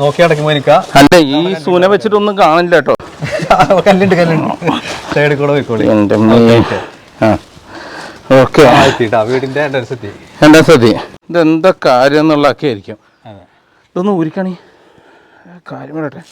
നോക്കി അടക്കുമ്പോ എനിക്ക് അല്ല ഈ സൂന വെച്ചിട്ടൊന്നും കാണില്ല കേട്ടോ. കല്ലുണ്ട് കല്ലുണ്ട്. സൈഡിൽ കൂടെ പോയിക്കോളി. എന്റെ ആ. ഓക്കെ. വീടിന്റെ എത്തി എന്താ ഇതെന്താ കാര്യം എന്നുള്ളതൊക്കെ ആയിരിക്കും ഇതൊന്ന് ഊരിക്കണി. കാര്യം പറയട്ടെ.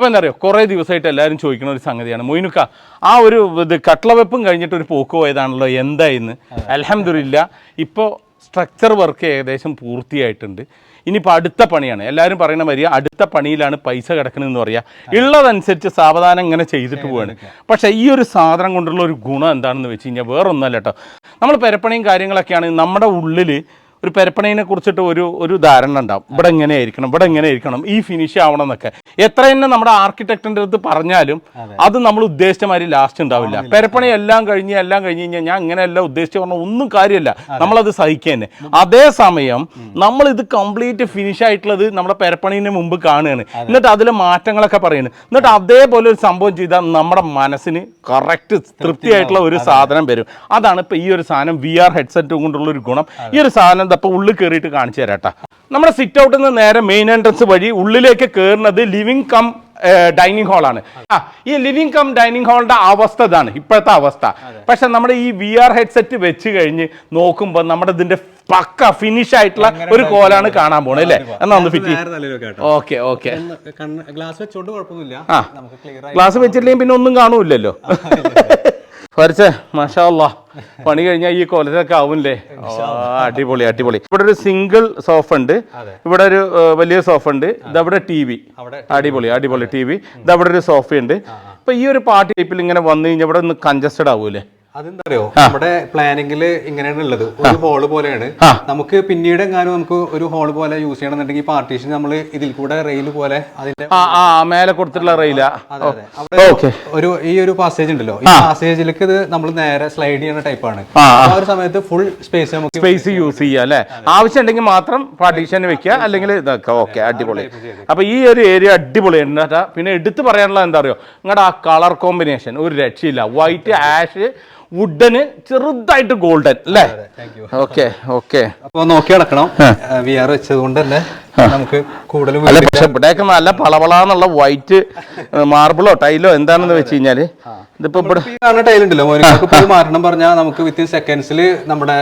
അപ്പൊ എന്താ അറിയോ? കുറേ ദിവസമായിട്ട് എല്ലാവരും ചോദിക്കുന്ന ഒരു സംഗതിയാണ്. മൊയിനുക്ക ആ ഒരു ഇത് കട്ട്ളവെപ്പും കഴിഞ്ഞിട്ട് ഒരു പോക്ക് പോയതാണല്ലോ എന്തായിന്ന് അലഹമില്ല ഇപ്പോൾ സ്ട്രക്ചർ വർക്ക് ഏകദേശം പൂർത്തിയായിട്ടുണ്ട്. ഇനിയിപ്പോൾ അടുത്ത പണിയാണ്. എല്ലാവരും പറയുന്ന മാതിരി അടുത്ത പണിയിലാണ് പൈസ കിടക്കുന്നതെന്ന് പറയുക ഉള്ളതനുസരിച്ച് സാവധാനം ഇങ്ങനെ ചെയ്തിട്ട് പോവാണ്. പക്ഷേ ഈ ഒരു സാധനം കൊണ്ടുള്ള ഒരു ഗുണം എന്താണെന്ന് വെച്ച് കഴിഞ്ഞാൽ വേറൊന്നല്ല കേട്ടോ. നമ്മൾ പെരപ്പണിയും കാര്യങ്ങളൊക്കെയാണ് നമ്മുടെ ഉള്ളിൽ ഒരു പെരപ്പണീനെ കുറിച്ചിട്ട് ഒരു ഒരു ധാരണ ഉണ്ടാവും. ഇവിടെ എങ്ങനെ ആയിരിക്കണം ഇവിടെ എങ്ങനെ ആയിരിക്കണം ഈ ഫിനിഷ് ആവണം എന്നൊക്കെ. എത്ര തന്നെ നമ്മുടെ ആർക്കിടെക്ടിന്റെ അടുത്ത് പറഞ്ഞാലും അത്. നമ്മൾ ഉദ്ദേശിച്ച മാതിരി ലാസ്റ്റ് ഉണ്ടാവില്ല. പെരപ്പണി എല്ലാം കഴിഞ്ഞ് എല്ലാം കഴിഞ്ഞ് കഴിഞ്ഞാൽ ഞാൻ ഇങ്ങനെയല്ല ഉദ്ദേശിച്ച് പറഞ്ഞാൽ ഒന്നും കാര്യമല്ല. നമ്മളത് സഹിക്കുക തന്നെ അതേസമയം നമ്മൾ ഇത് കംപ്ലീറ്റ് ഫിനിഷ് ആയിട്ടുള്ളത് നമ്മുടെ പെരപ്പണീന് മുമ്പ് കാണുകയാണ്. എന്നിട്ട് അതിലെ മാറ്റങ്ങളൊക്കെ പറയുന്നത് എന്നിട്ട് അതേപോലെ ഒരു സംഭവം ചെയ്താൽ നമ്മുടെ മനസ്സിന് കറക്റ്റ് തൃപ്തിയായിട്ടുള്ള ഒരു സാധനം വരും. അതാണ് ഇപ്പൊ ഈ ഒരു സാധനം വി ആർ ഹെഡ്സെറ്റ് കൊണ്ടുള്ള ഒരു ഗുണം. ഈ ഒരു സാധനം ഇപ്പൊ ഉള്ളിൽ കയറിയിട്ട് കാണിച്ചു തരാട്ടാ. നമ്മുടെ സിറ്റ് ഔട്ടിൽ നിന്ന് നേരെ മെയിൻ എൻട്രൻസ് വഴി ഉള്ളിലേക്ക് കയറുന്നത് ലിവിംഗ് കം ഡൈനിങ് ഹാളാണ് ആ ഈ ലിവിംഗ് കം ഡൈനിങ് ഹാളിന്റെ അവസ്ഥ ഇതാണ്. ഇപ്പോഴത്തെ അവസ്ഥ. പക്ഷെ നമ്മുടെ ഈ വി ആർ ഹെഡ്സെറ്റ് വെച്ച് കഴിഞ്ഞ് നോക്കുമ്പോൾ നമ്മുടെ ഇതിന്റെ പക്ക ഫിനിഷ് ആയിട്ടുള്ള ഒരു കോലാണ് കാണാൻ പോണത് അല്ലേ? എന്നാ ഒന്ന് ഫിറ്റ് ഓക്കെ ഓക്കെ. ഗ്ലാസ് വെച്ചോണ്ട് കുഴപ്പമൊന്നുമില്ല. നമുക്ക് ക്ലിയർ ഗ്ലാസ് വെച്ചിട്ടില്ലെങ്കിൽ പിന്നെ ഒന്നും കാണൂല്ലല്ലോ. ഫരിച്ചേ മാഷാ അല്ലാ പണി കഴിഞ്ഞാൽ ഈ കൊലത്തൊക്കെ ആവുമല്ലേ അടിപൊളി അടിപൊളി. ഇവിടെ ഒരു സിംഗിൾ സോഫ ഉണ്ട്. ഇവിടെ ഒരു വലിയ സോഫ ഉണ്ട്. ഇതവിടെ ടി വി. അടിപൊളി അടിപൊളി ടി വി. ഇതവിടെ ഒരു സോഫയുണ്ട്. ഇപ്പൊ ഈ ഒരു പാർട്ടി ടൈപ്പിൽ ഇങ്ങനെ വന്നു കഴിഞ്ഞാൽ ഇവിടെ ഒന്ന് കൺജസ്റ്റഡ് ആവൂലേ അതെന്താ അറിയോ നമ്മുടെ പ്ലാനിങ്ങിൽ ഇങ്ങനെയാണ് ഉള്ളത്. ഒരു ഹോൾ പോലെയാണ്. നമുക്ക് പിന്നീട് എങ്ങാനും നമുക്ക് ഒരു ഹോൾ പോലെ യൂസ് ചെയ്യണമെന്നുണ്ടെങ്കിൽ പാർട്ടീഷൻ നമ്മൾ ഇതിൽ കൂടെ റെയിൽ പോലെ അതിന്റെ മേലെ കൊടുത്തിട്ടുള്ള റെയില ഒരു ഈ ഒരു പാസേജ് ഉണ്ടല്ലോ. ഈ പാസേജിലേക്ക് ഇത് നമ്മൾ നേരെ സ്ലൈഡ് ചെയ്യുന്ന ടൈപ്പാണ് ആ, ഒരു സമയത്ത് ഫുൾ സ്പേസ് നമുക്ക് സ്പേസ് യൂസ് ചെയ്യാം അല്ലെ? ആവശ്യം ഉണ്ടെങ്കിൽ മാത്രം പാർട്ടീഷൻ വെക്കുക. അല്ലെങ്കിൽ ഇതൊക്കെ ഓക്കെ അടിപൊളി. അപ്പൊ ഈ ഒരു ഏരിയ അടിപൊളിയാണ് പിന്നെ എടുത്തു പറയാനുള്ള എന്താ അറിയോ? നിങ്ങളുടെ ആ കളർ കോമ്പിനേഷൻ ഒരു രക്ഷയില്ല. വൈറ്റ് ആഷ് വുഡന് ചെറുതായിട്ട് ഗോൾഡൻ അല്ലേ? ഓക്കെ ഓക്കെ അപ്പൊ നോക്കി നടക്കണം. വിയർ ആർ വെച്ചത് കൊണ്ട് തന്നെ നമുക്ക് കൂടുതൽ അല്ല പക്ഷെ ഇവിടെയൊക്കെ നല്ല പളവളാന്നുള്ള വൈറ്റ് മാർബിളോ ടൈലോ എന്താണെന്ന് വെച്ച് കഴിഞ്ഞാൽ ഇതിപ്പോ ഇവിടെ മാറ്റണം പറഞ്ഞാൽ നമുക്ക് വിത്തിൻ സെക്കൻഡ്സിൽ നമ്മുടെ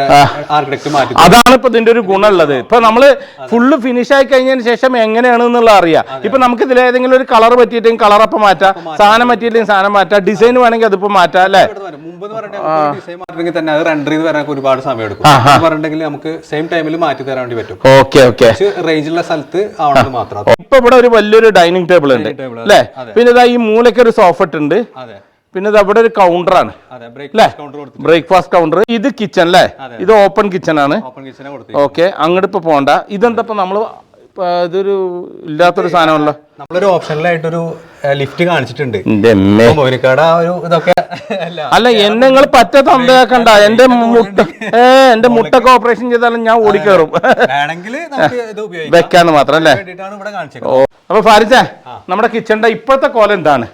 ആർക്കിടെക്ട് മാറ്റി അതാണ് ഇപ്പൊ ഇതിന്റെ ഒരു ഗുണമുള്ളത്. ഇപ്പൊ നമ്മൾ ഫുള്ള് ഫിനിഷ് ആയി കഴിഞ്ഞതിന് ശേഷം എങ്ങനെയാണ് എന്നുള്ള അറിയാം. ഇപ്പൊ നമുക്ക് ഇതിൽ ഏതെങ്കിലും ഒരു കളർ പറ്റിയിട്ടും കളർ അപ്പം മാറ്റാം. സാധനം പറ്റിയില്ലെങ്കിൽ സാധനം മാറ്റാം. ഡിസൈൻ വേണമെങ്കിൽ അതിപ്പോ മാറ്റാം അല്ലേ? ഡിസൈൻ മാറ്റണമെങ്കിൽ തന്നെ അത് റെൻഡർ ചെയ്ത് വരാൻ ഒരുപാട് സമയം എടുക്കും. പറഞ്ഞിട്ടുണ്ടെങ്കിൽ നമുക്ക് സെയിം ടൈമിൽ മാറ്റി തരാൻ വേണ്ടി പറ്റും. Okay okay. റേഞ്ചുള്ള സ്ഥലത്ത് ആവണത് മാത്രം. ഇപ്പൊ ഇവിടെ ഒരു വലിയൊരു ഡൈനിങ് ടേബിൾ ഉണ്ട് അല്ലെ? പിന്നെ ഇതാ ഈ മൂലയ്ക്ക് ഒരു സോഫ ഉണ്ട് അതെ. പിന്നെ ഇത് അവിടെ ഒരു കൗണ്ടറാണ് അതെ ബ്രേക്ക്ഫാസ്റ്റ് കൗണ്ടർ കൊടുത്തു ബ്രേക്ക്ഫാസ്റ്റ് കൗണ്ടർ ഇത് കിച്ചൺ അല്ലേ ഇത് ഓപ്പൺ കിച്ചൺ ആണ്. ഓക്കെ അങ്ങോട്ട് ഇപ്പൊ പോണ്ട. ഇതെന്താ നമ്മൾ ഇതൊരു ഇല്ലാത്തൊരു സാധനമല്ലോ നമ്മളൊരു ഓപ്ഷനിലായിട്ടൊരു ലിഫ്റ്റ് കാണിച്ചിട്ടുണ്ട്. അല്ല എന്നെ നിങ്ങൾ പറ്റ തന്തയാക്കണ്ട എന്റെ മുട്ട ഏ എന്റെ മുട്ടൊക്കെ ഓപ്പറേഷൻ ചെയ്താലും ഞാൻ ഓടിക്കേറും. വെക്കാന്ന് മാത്രം അല്ലേ? അപ്പൊ ഫാരിച്ച നമ്മുടെ കിച്ചണിന്റെ ഇപ്പോഴത്തെ കോല എന്താണ്.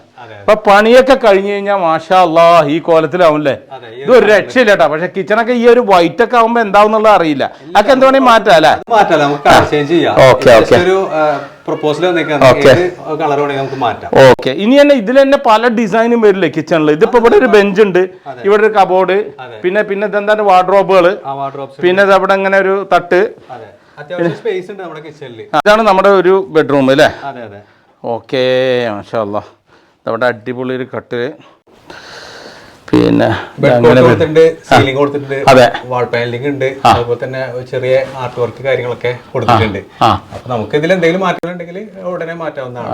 ഇപ്പൊ പണിയൊക്കെ കഴിഞ്ഞു കഴിഞ്ഞാൽ മാഷാ അല്ലാ ഈ കോലത്തിലാവും അല്ലേ ഇത് ഒരു രക്ഷയില്ല കേട്ടോ പക്ഷെ കിച്ചണൊക്കെ ഈ ഒരു വൈറ്റ് ഒക്കെ ആവുമ്പോ എന്താവുന്നുള്ളത് അറിയില്ല. അതൊക്കെ എന്ത് വേണമെങ്കിൽ മാറ്റാം അല്ലേ? മാറ്റാം നമുക്ക് ഒരു പ്രൊപ്പോസൽ കളർ നമുക്ക് മാറ്റാം. ഓക്കെ. ഇനി തന്നെ ഇതിൽ തന്നെ പല ഡിസൈനും വരില്ലേ കിച്ചണിൽ ഇതിപ്പോ ഇവിടെ ഒരു ബെഞ്ച് ഉണ്ട്. ഇവിടെ ഒരു കബോർഡ് പിന്നെ പിന്നെ ഇതെന്താണ് വാർഡ്രോബുകൾ പിന്നെ അവിടെ അങ്ങനെ ഒരു തട്ട്. സ്പേസ് ഉണ്ട് നമ്മുടെ കിച്ചണിൽ ഇതാണ് നമ്മുടെ ഒരു ബെഡ്റൂം അല്ലേ? ഓക്കെ മാഷാല്ല അവിടെ അടിപൊളി ഒരു കട്ടിൽ പിന്നെ അതെ. വാൾ പാനലിംഗ് ഉണ്ട് അതുപോലെ തന്നെ ചെറിയ ആർട്ട് വർക്ക് കാര്യങ്ങളൊക്കെ കൊടുത്തിട്ടുണ്ട്. അപ്പൊ നമുക്ക് ഇതിൽ എന്തെങ്കിലും മാറ്റങ്ങളുണ്ടെങ്കിൽ ഉടനെ മാറ്റാവുന്നതാണ്.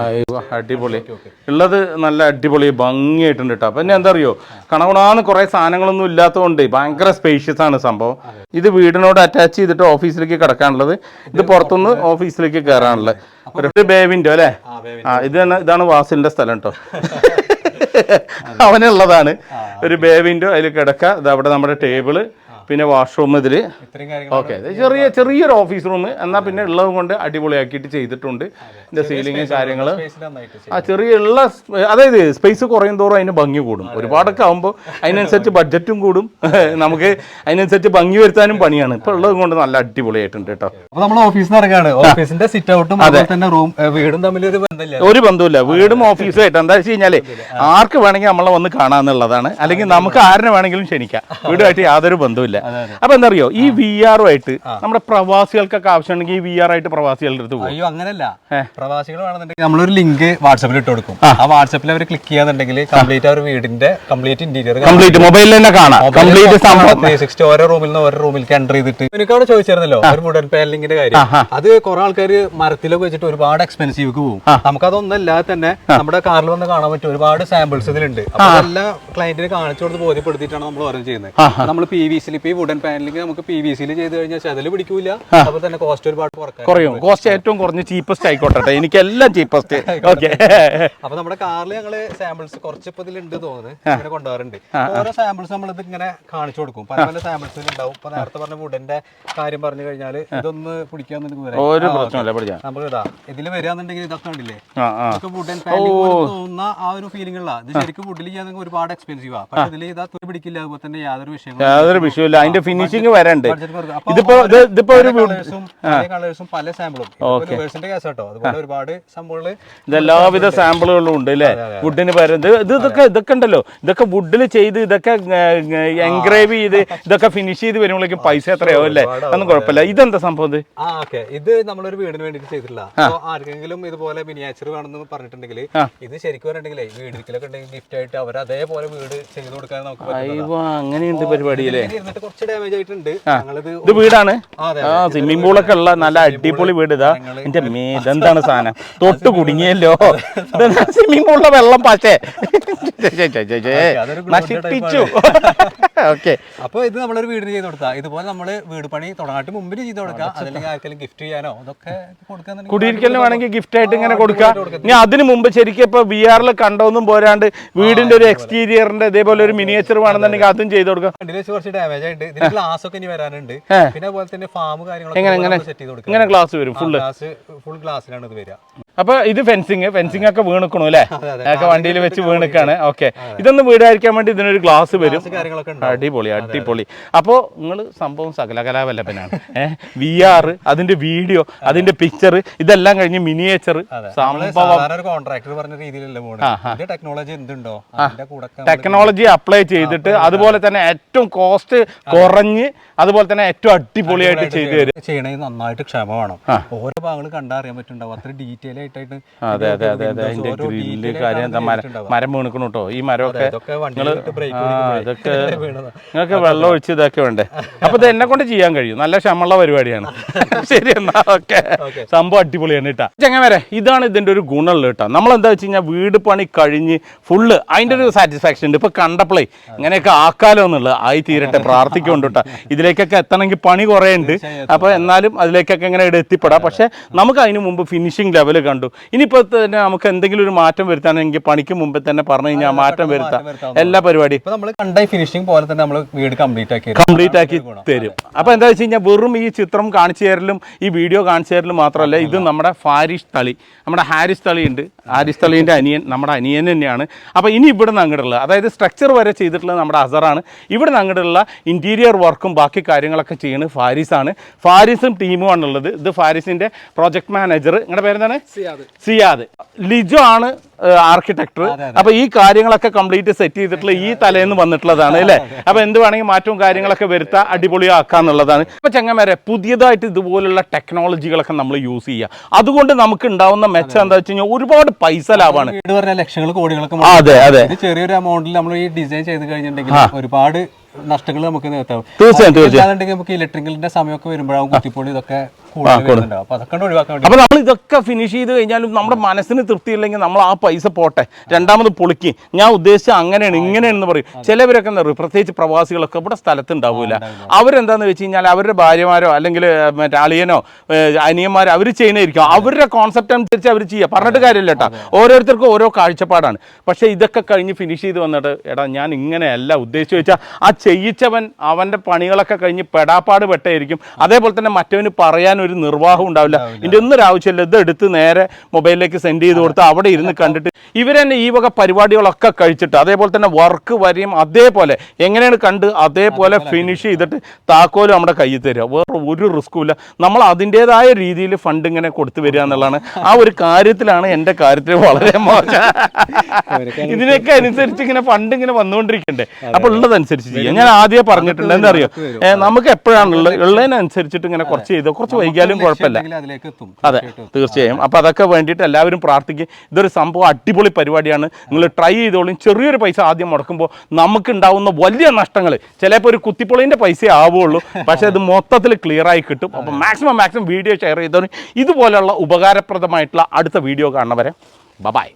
അടിപൊളി. ഉള്ളത് നല്ല അടിപൊളി ഭംഗിയായിട്ടുണ്ട് കേട്ടോ അപ്പൊ എന്താ അറിയോ? കണകുണാന്ന് കുറെ സാധനങ്ങളൊന്നും ഇല്ലാത്തതുകൊണ്ട് ഭയങ്കര സ്പേഷ്യസ് ആണ് സംഭവം. ഇത് വീടിനോട് അറ്റാച്ച് ചെയ്തിട്ട് ഓഫീസിലേക്ക് കിടക്കാനുള്ളത്. ഇത് പുറത്തുനിന്ന് ഓഫീസിലേക്ക് കയറാനുള്ളത് ഒരു ബേ വിൻഡോ അല്ലേ? ആ, ഇത് തന്നെ ഇതാണ് വാസിന്റെ സ്ഥലം കേട്ടോ അവനുള്ളതാണ്. ഒരു ബേ വിൻഡോ അതിൽ കിടക്കുക. അവിടെ നമ്മുടെ ടേബിൾ. പിന്നെ വാഷ്റൂം ഇതിൽ ഓക്കെ ചെറിയ ചെറിയൊരു ഓഫീസ് റൂം എന്നാൽ പിന്നെ ഉള്ളത് കൊണ്ട് അടിപൊളിയാക്കിയിട്ട് ചെയ്തിട്ടുണ്ട്. ഇതിന്റെ സീലിംഗ് കാര്യങ്ങൾ ആ ചെറിയ ഉള്ള അതായത് സ്പേസ് കുറയും തോറും അതിന് ഭംഗി കൂടും. ഒരുപാടൊക്കെ ആകുമ്പോൾ അതിനനുസരിച്ച് ബഡ്ജറ്റും കൂടും. നമുക്ക് അതിനനുസരിച്ച് ഭംഗി വരുത്താനും പണിയാണ്. ഇപ്പൊ ഉള്ളത് കൊണ്ട് നല്ല അടിപൊളിയായിട്ടുണ്ട് കേട്ടോ. അപ്പൊ നമ്മൾ ഓഫീസിൽ നിന്ന് ഇറങ്ങാണ്. ഓഫീസിന്റെ സിറ്റ് ഔട്ടും അതുപോലെ തന്നെ റൂം വീടും തമ്മിൽ ഒരു ബന്ധമില്ല. ഒരു വീടും ഓഫീസും ആയിട്ട്. എന്താ വെച്ച് കഴിഞ്ഞാൽ ആർക്ക് വേണമെങ്കിൽ നമ്മളെ വന്ന് കാണാന്നുള്ളതാണ്. അല്ലെങ്കിൽ നമുക്ക് ആരിനെ വേണമെങ്കിലും ക്ഷണിക്കാം. വീടുമായിട്ട് യാതൊരു ബന്ധവുമില്ല അപ്പൊ എന്താ അറിയോ ഈ വി ആർ ആയിട്ട് നമ്മുടെ പ്രവാസികൾക്കൊക്കെ ആവശ്യമുണ്ടെങ്കിൽ ഈ വി ആർ ആയിട്ട് പ്രവാസികളുടെ അടുത്ത് പോകും. അയ്യോ അങ്ങനല്ല. പ്രവാസികൾ വേണമെന്നുണ്ടെങ്കിൽ നമ്മളൊരു ലിങ്ക് വാട്സാപ്പിൽ ഇട്ട് കൊടുക്കും. ആ. വാട്സാപ്പിൽ അവർ ക്ലിക്ക് ചെയ്യാന്നുണ്ടെങ്കിൽ കംപ്ലീറ്റ് അവർ വീടിന്റെ കംപ്ലീറ്റ് ഇന്റീരിയർ കംപ്ലീറ്റ് മൊബൈലിൽ തന്നെ കാണാം. കംപ്ലീറ്റ് സംഭവം. സിക്സ്റ്റി ഓരോ റൂമിൽ നിന്ന് ഓരോ റൂമിലേക്ക് എന്റർ ചെയ്തിട്ട്. എനിക്ക് അവിടെ ചോദിച്ചായിരുന്നല്ലോ ഒരു വുഡൻ പാനലിംഗിന്റെ കാര്യം. അത് കുറെ ആൾക്കാർ മരത്തിലൊക്കെ വെച്ചിട്ട് ഒരുപാട് എക്സ്പെൻസീവ് പോകും. നമുക്കതൊന്നല്ലാതെ തന്നെ നമ്മുടെ കാറിൽ വന്ന് കാണാൻ പറ്റും ഒരുപാട് സാമ്പിൾസ് ഇതിലുണ്ട്. അപ്പൊ അതെല്ലാം ക്ലയന്റിന് കാണിച്ചു കൊടുത്ത് ബോധ്യപ്പെടുത്തിയിട്ടാണ് നമ്മൾ ഓരോ ചെയ്യുന്നത്. നമ്മൾ പി വി സിയിൽ ഇപ്പൊ ഈ വുഡൻ പാനലിംഗ് നമുക്ക് പി വി സിയിൽ ചെയ്ത് കഴിഞ്ഞാൽ ചെതൽ പിടിക്കൂല. അതുപോലെ തന്നെ കോസ്റ്റ് ഒരുപാട് കുറയ്ക്കും കുറയും. കോസ്റ്റ് ഏറ്റവും കുറഞ്ഞ ചീപ്പസ്റ്റ് ആയിക്കോട്ടെ എനിക്ക് എല്ലാം ചീപ്പസ്റ്റ് ഓക്കെ അപ്പൊ നമ്മുടെ കാറിൽ ഞങ്ങൾ സാമ്പിൾസ് കുറച്ച് ഇപ്പൊ ഇതിലുണ്ട് തോന്നുന്നു. ഇങ്ങനെ കൊണ്ടുപോകാറുണ്ട് ഓരോ സാമ്പിൾസ് നമ്മൾ ഇത് ഇങ്ങനെ കാണിച്ചു കൊടുക്കും. പല പല സാമ്പിൾസ് ഉണ്ടാവും. ഇപ്പൊ നേരത്തെ പറഞ്ഞ വുഡന്റെ കാര്യം പറഞ്ഞു കഴിഞ്ഞാൽ ഇതൊന്ന് പിടിക്കാൻ ഒരു പ്രശ്നമില്ല നമ്മൾ ഇതാ ഇതിൽ വരികയാണെന്നുണ്ടെങ്കിൽ ഇതൊക്കെ ഉണ്ടല്ലേ വുഡൻ തോന്നുന്ന ആ ഒരു ഫീലിംഗ് ഉള്ള ഇത് ശരിക്കും വുഡിൽ ചെയ്യാൻ ഒരുപാട് എക്സ്പെൻസീവ് പക്ഷെ ഇതിൽ ഇതാ തുണി പിടിക്കില്ല അതുപോലെ തന്നെ യാതൊരു വിഷയങ്ങളും യാതൊരു വിഷയമില്ല അതിന്റെ ഫിനിഷിംഗ് വരണ്ട്. ഇതിപ്പോ ഇതിപ്പോ ഒരു കളേഴ്സും പല സാമ്പിളും വേഴ്സിന്റെ കേസ് കേട്ടോ അതുപോലെ ഒരുപാട് സംഭവങ്ങൾ ഇതെല്ലാവിധ സാമ്പിളുകളും ഉണ്ട് അല്ലേ? വുഡിന് പകരം. ഇത് ഇത് ഇതൊക്കെ ഇതൊക്കെ ഉണ്ടല്ലോ. ഇതൊക്കെ വുഡിൽ ചെയ്ത് ഇതൊക്കെ എൻഗ്രേവ് ചെയ്ത് ഇതൊക്കെ ഫിനിഷ് ചെയ്ത് വരുമ്പോഴേക്കും പൈസ എത്രയാവും അല്ലേ? അതൊന്നും കുഴപ്പമില്ല. ഇതെന്താ സംഭവം ഇത്? ആ ഓക്കെ. ഇത് നമ്മളൊരു വീടിന് വേണ്ടിട്ട് ചെയ്തിട്ടില്ല ആർക്കെങ്കിലും ഇതുപോലെ മിനിയാച്ചർ വേണമെന്ന് പറഞ്ഞിട്ടുണ്ടെങ്കിൽ ഇത് ശരിക്കും പറഞ്ഞിട്ടുണ്ടെങ്കിൽ വീടിരിക്കലൊക്കെ ഉണ്ടെങ്കിൽ ഗിഫ്റ്റ് ആയിട്ട് അവർ അതേപോലെ വീട് ചെയ്തു കൊടുക്കാൻ നമുക്ക് അങ്ങനെയുണ്ട് പരിപാടി അല്ലേ കുറച്ച് ഡാമേജ് ആയിട്ടുണ്ട്. ഇത് വീടാണ്? ആ, സ്വിമ്മിംഗ് പൂളൊക്കെ ഉള്ള നല്ല അടിപൊളി വീട് ഇതാ. എന്റെ എന്താണ് സാധനം? തൊട്ട് കുടുങ്ങിയല്ലോ. സ്വിമ്മിംഗ് പൂളിലെ വെള്ളം glue നശിപ്പിച്ചു. ഓക്കെ അപ്പൊ ഇത് നമ്മളൊരു വീടിന് ചെയ്ത് കൊടുത്താ. ഇതുപോലെ നമ്മൾ വീട് പണി തുടങ്ങാട്ട് മുമ്പിൽ ചെയ്ത് കൊടുക്കാം. അതല്ലെങ്കിൽ ആർക്കെങ്കിലും ഗിഫ്റ്റ് ചെയ്യാനോ അതൊക്കെ കൊടുക്കാൻ കുടിയിരിക്കലിന് വേണമെങ്കിൽ ഗിഫ്റ്റ് ആയിട്ട് ഇങ്ങനെ കൊടുക്കാം. ഇനി അതിന് മുമ്പ് ശരിക്കും ഇപ്പൊ വി ആറിൽ കണ്ടോന്നും പോരാണ്ട് വീടിന്റെ ഒരു എക്സ്റ്റീരിയറിന്റെ ഇതേപോലെ ഒരു മിനിയേച്ചർ വേണമെന്നുണ്ടെങ്കിൽ അതും ചെയ്ത് കൊടുക്കാം. കുറച്ച് ഡാമേജ് ആയിട്ട് ഇതിന് ഗ്ലാസ് ഒക്കെ ഇനി വരാനുണ്ട്. പിന്നെ അതുപോലെ തന്നെ ഫാം കാര്യങ്ങളൊക്കെ സെറ്റ് ചെയ്ത് കൊടുക്കാം. ഇങ്ങനെ ഗ്ലാസ് വരും ഫുള്ള് ഗ്ലാസ് ഫുൾ ഗ്ലാസ്സിലാണ് ഇത് വരിക. അപ്പൊ ഇത് ഫെൻസിങ് ഫെൻസിങ് ഒക്കെ വീണുക്കണു അല്ലേ? വണ്ടിയിൽ വെച്ച് വീണുക്കാണ്. ഓക്കെ ഇതൊന്ന് വീടായിരിക്കാൻ വേണ്ടി ഇതിനൊരു ഗ്ലാസ് വരും. കാര്യങ്ങളൊക്കെ ഉണ്ട്. അടിപൊളി അടിപൊളി അപ്പോ നിങ്ങൾ സംഭവം സകലകലാവല്ലഭനാണ് ഏഹ് വി ആർ അതിന്റെ വീഡിയോ അതിന്റെ പിക്ചർ ഇതെല്ലാം കഴിഞ്ഞ് മിനിയേച്ചർ സംഭവം കോൺട്രാക്ടർ പറഞ്ഞ രീതിയിലല്ല ടെക്നോളജി എന്തുണ്ടോ? ടെക്നോളജി അപ്ലൈ ചെയ്തിട്ട് അതുപോലെ തന്നെ ഏറ്റവും കോസ്റ്റ് കുറഞ്ഞ് അതുപോലെ തന്നെ ഏറ്റവും അടിപൊളിയായിട്ട് ചെയ്തു തരും. ചെയ്യണമെങ്കിൽ നന്നായിട്ട് ക്ഷമ വേണം ഓരോ ഭാഗങ്ങൾ കണ്ടറിയാൻ പറ്റുണ്ടാവും അത്ര ഡീറ്റെയിൽ ആയിട്ടായിട്ട് അതെ അതെ അതെ അതെ. അതിന്റെ ഗ്രില്ല് കാര്യം എന്താ മരം മരം വീണിക്കണു കേട്ടോ ഈ മരമൊക്കെ ഇതൊക്കെ നിങ്ങൾക്ക് വെള്ളം ഒഴിച്ച് ഇതൊക്കെ വേണ്ടേ? അപ്പൊ ഇത് എന്നെ കൊണ്ട് ചെയ്യാൻ കഴിയും. നല്ല ക്ഷമമുള്ള പരിപാടിയാണ്. ശരി എന്നാ ഓക്കെ. സംഭവം അടിപൊളിയാണ് കേട്ടാ. ചെങ്ങ വരെ ഇതാണ് ഇതിന്റെ ഒരു ഗുണമുള്ളത് കേട്ടോ. നമ്മൾ എന്താ വെച്ച് കഴിഞ്ഞാൽ വീട് പണി കഴിഞ്ഞ് ഫുള്ള് അതിന്റെ ഒരു സാറ്റിസ്ഫാക്ഷൻ ഉണ്ട്. ഇപ്പൊ കണ്ടപ്പോഴേ ഇങ്ങനെയൊക്കെ ആക്കാലോ എന്നുള്ളത് ആയി തീരട്ടെ പ്രാർത്ഥിക്കൊണ്ട് കേട്ടോ. ഇതിലേക്കൊക്കെ എത്തണമെങ്കിൽ പണി കുറേ ഉണ്ട് അപ്പൊ എന്നാലും അതിലേക്കൊക്കെ ഇങ്ങനെ ഇവിടെ എത്തിപ്പെടാം. പക്ഷെ നമുക്ക് അതിന് മുമ്പ് ഫിനിഷിംഗ് ലെവൽ കണ്ടു. ഇനിയിപ്പോ തന്നെ നമുക്ക് എന്തെങ്കിലും ഒരു മാറ്റം വരുത്താനെങ്കിൽ പണിക്ക് മുമ്പ് തന്നെ പറഞ്ഞു കഴിഞ്ഞാൽ മാറ്റം വരുത്താം. എല്ലാ പരിപാടിയും. നമ്മൾ കണ്ട ഫിനിഷിംഗ് പോലെ തന്നെ നമ്മൾ വീട് കംപ്ലീറ്റ് ആക്കി കംപ്ലീറ്റ് ആക്കി തരും. അപ്പൊ എന്താ വെച്ച് കഴിഞ്ഞാൽ വെറും ഈ ചിത്രം കാണിച്ചു തരലും ഈ വീഡിയോ കാണിച്ചു തരലും മാത്രമല്ല ഇത് നമ്മുടെ ഫാരിഷ് തളി നമ്മുടെ ഹാരിസ് തളി ഉണ്ട് ഹാരിസ് തളീന്റെ അനിയൻ നമ്മുടെ അനിയൻ തന്നെയാണ്. അപ്പോൾ ഇനി ഇവിടെ നിന്ന് അങ്ങോട്ടുള്ള അതായത് സ്ട്രക്ചർ വരെ ചെയ്തിട്ടുള്ളത് നമ്മുടെ അസറാണ് ഇവിടെ നിന്ന് അങ്ങോട്ടുള്ള ഇന്റീരിയർ വർക്കും ബാക്കി കാര്യങ്ങളൊക്കെ ചെയ്യുന്നത് ഫാരിസാണ് ഫാരിസും ടീമുമാണ് ഉള്ളത് ഇത് ഫാരിസിന്റെ പ്രോജക്ട് മാനേജർ നിങ്ങളുടെ പേരെന്താണ്? സിയാദ്. ലിജോ ആണ് ആർക്കിടെക്ടർ അപ്പൊ ഈ കാര്യങ്ങളൊക്കെ കംപ്ലീറ്റ് സെറ്റ് ചെയ്തിട്ടുള്ള ഈ തലേന്ന് വന്നിട്ടുള്ളതാണ് അല്ലേ? അപ്പൊ എന്ത് വേണമെങ്കിൽ മാറ്റവും കാര്യങ്ങളൊക്കെ വരുത്താം അടിപൊളിയാക്കാന്നുള്ളതാണ് ഇപ്പൊ ചങ്ങമാരെ പുതിയതായിട്ട് ഇതുപോലുള്ള ടെക്നോളജികളൊക്കെ നമ്മൾ യൂസ് ചെയ്യുക അതുകൊണ്ട് നമുക്ക് ഉണ്ടാവുന്ന മെച്ചം എന്താ വെച്ച് കഴിഞ്ഞാൽ ഒരുപാട് പൈസ ലാഭമാണ്. വീട് പറഞ്ഞ ലക്ഷങ്ങൾ കോടികളൊക്കെ അതെ അതെ. ചെറിയൊരു എമൗണ്ടിൽ നമ്മൾ ഈ ഡിസൈൻ ചെയ്ത് കഴിഞ്ഞിട്ടുണ്ടെങ്കിൽ ഒരുപാട് നഷ്ടങ്ങൾ നമുക്ക് നികത്താവും തീർച്ചയായും തീർച്ചയായും. നമുക്ക് ഇലക്ട്രിക്കലിന്റെ സമയമൊക്കെ വരുമ്പോഴാവും കുത്തിപ്പൊളി ഇതൊക്കെ അപ്പൊ നമ്മൾ ഇതൊക്കെ ഫിനിഷ് ചെയ്ത് കഴിഞ്ഞാലും നമ്മുടെ മനസ്സിന് തൃപ്തിയില്ലെങ്കിൽ നമ്മൾ ആ പൈസ പോട്ടെ. രണ്ടാമത് പൊളിക്ക്. ഞാൻ ഉദ്ദേശിച്ച അങ്ങനെയാണ് ഇങ്ങനെയാണെന്ന് പറയും. ചിലവരൊക്കെ എന്താ പറയുക പ്രത്യേകിച്ച് പ്രവാസികളൊക്കെ ഇവിടെ സ്ഥലത്ത് ഉണ്ടാവില്ല. അവരെന്താന്ന് വെച്ച് കഴിഞ്ഞാൽ അവരുടെ ഭാര്യമാരോ അല്ലെങ്കിൽ മറ്റേ അളിയനോ അനിയന്മാരോ അവർ ചെയ്യുന്നതായിരിക്കും. അവരുടെ കോൺസെപ്റ്റ് അനുസരിച്ച് അവർ ചെയ്യുക. പറഞ്ഞിട്ട് കാര്യമില്ല കേട്ടോ. ഓരോരുത്തർക്കും ഓരോ കാഴ്ചപ്പാടാണ്. പക്ഷേ ഇതൊക്കെ കഴിഞ്ഞ് ഫിനിഷ് ചെയ്ത് വന്നിട്ട് എടാ ഞാൻ ഇങ്ങനെയല്ല ഉദ്ദേശിച്ച് വെച്ചാൽ ആ ചെയ്യിച്ചവൻ അവന്റെ പണികളൊക്കെ കഴിഞ്ഞ് പെടാപ്പാട് പെട്ടായിരിക്കും. അതേപോലെ തന്നെ മറ്റവന് പറയാൻ ഒരു നിർവാഹം ഉണ്ടാവില്ല. ഇതിന്റെ ഒന്നും ആവശ്യമില്ല. ഇത് എടുത്ത് നേരെ മൊബൈലിലേക്ക് സെൻഡ് ചെയ്ത് കൊടുത്ത് അവിടെ ഇരുന്ന് കണ്ടിട്ട് ഇവരെന്നെ ഈ വക പരിപാടികളൊക്കെ കഴിച്ചിട്ട് അതേപോലെ തന്നെ വർക്ക് വരെയും അതേപോലെ എങ്ങനെയാണ് കണ്ട് അതേപോലെ ഫിനിഷ് ചെയ്തിട്ട് താക്കോലും നമ്മുടെ കയ്യിൽ തരിക. വേറെ ഒരു റിസ്ക്കും ഇല്ല. നമ്മൾ അതിന്റെതായ രീതിയിൽ ഫണ്ട് ഇങ്ങനെ കൊടുത്തു വരിക എന്നുള്ളതാണ്. ആ ഒരു കാര്യത്തിലാണ് എന്റെ കാര്യത്തിൽ വളരെ മോശം. ഇതിനൊക്കെ അനുസരിച്ച് ഇങ്ങനെ ഫണ്ട് ഇങ്ങനെ വന്നുകൊണ്ടിരിക്കണ്ടേ. അപ്പൊ ഉള്ളതനുസരിച്ച് ചെയ്യാം. ഞാൻ ആദ്യമേ പറഞ്ഞിട്ടുണ്ട്. എന്താ അറിയോ നമുക്ക് എപ്പോഴാണ് ഉള്ളത് ഉള്ളതിനനുസരിച്ചിട്ട് ഇങ്ങനെ കുറച്ച് ചെയ്തോ? കുറച്ച് വൈകിയാലും കുഴപ്പമില്ല. അതെ തീർച്ചയായും. അപ്പോൾ അതൊക്കെ വേണ്ടിയിട്ട് എല്ലാവരും പ്രാർത്ഥിക്കും. ഇതൊരു സംഭവം അടിപൊളി പരിപാടിയാണ്. നിങ്ങൾ ട്രൈ ചെയ്തോളും. ചെറിയൊരു പൈസ ആദ്യം മുടക്കുമ്പോൾ നമുക്ക് ഉണ്ടാവുന്ന വലിയ നഷ്ടങ്ങൾ. ചിലപ്പോൾ ഒരു കുത്തിപ്പൊളിന്റെ പൈസ ആവുള്ളൂ പക്ഷേ അത് മൊത്തത്തിൽ ക്ലിയർ ആയി കിട്ടും. അപ്പോൾ മാക്സിമം മാക്സിമം വീഡിയോ ഷെയർ ചെയ്തോളും. ഇതുപോലെയുള്ള ഉപകാരപ്രദമായിട്ടുള്ള അടുത്ത വീഡിയോ കാണുന്നവരെ. ബബായ്